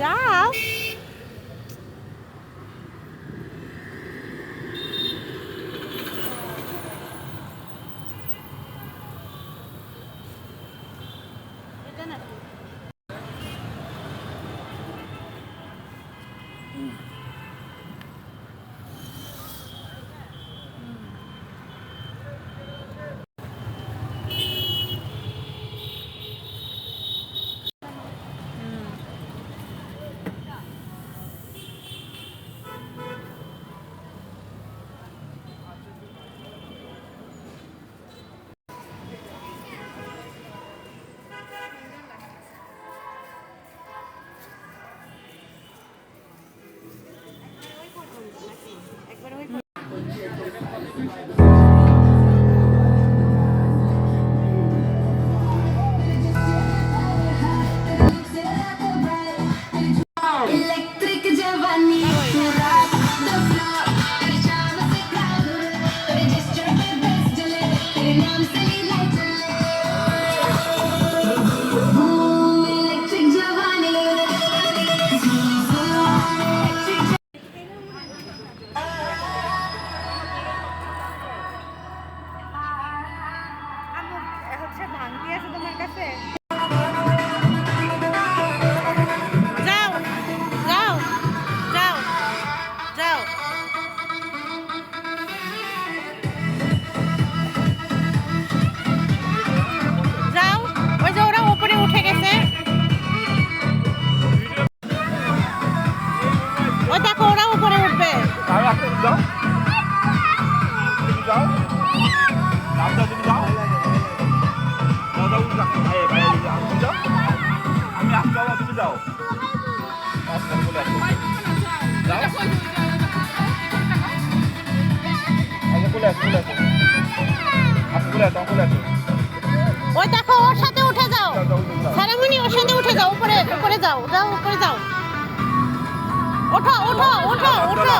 যাও। এটা না যাও। ওই দেখো ওর সাথে উঠে যাও। সেরামনি ওর সাথে উঠে যাও উপরে উপরে যাও যাও উপরে যাও। ওঠো ওঠো ওঠো ওঠো।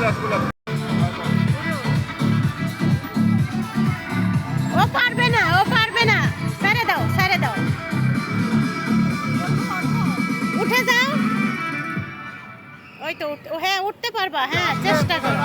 ও পারবে না ও পারবে না। সারে দাও সারে দাও। উঠে যাও। ওই তো হ্যাঁ উঠতে পারবা হ্যাঁ চেষ্টা করো।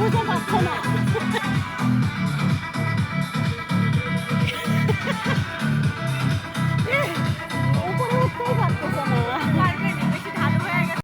不是在打车吗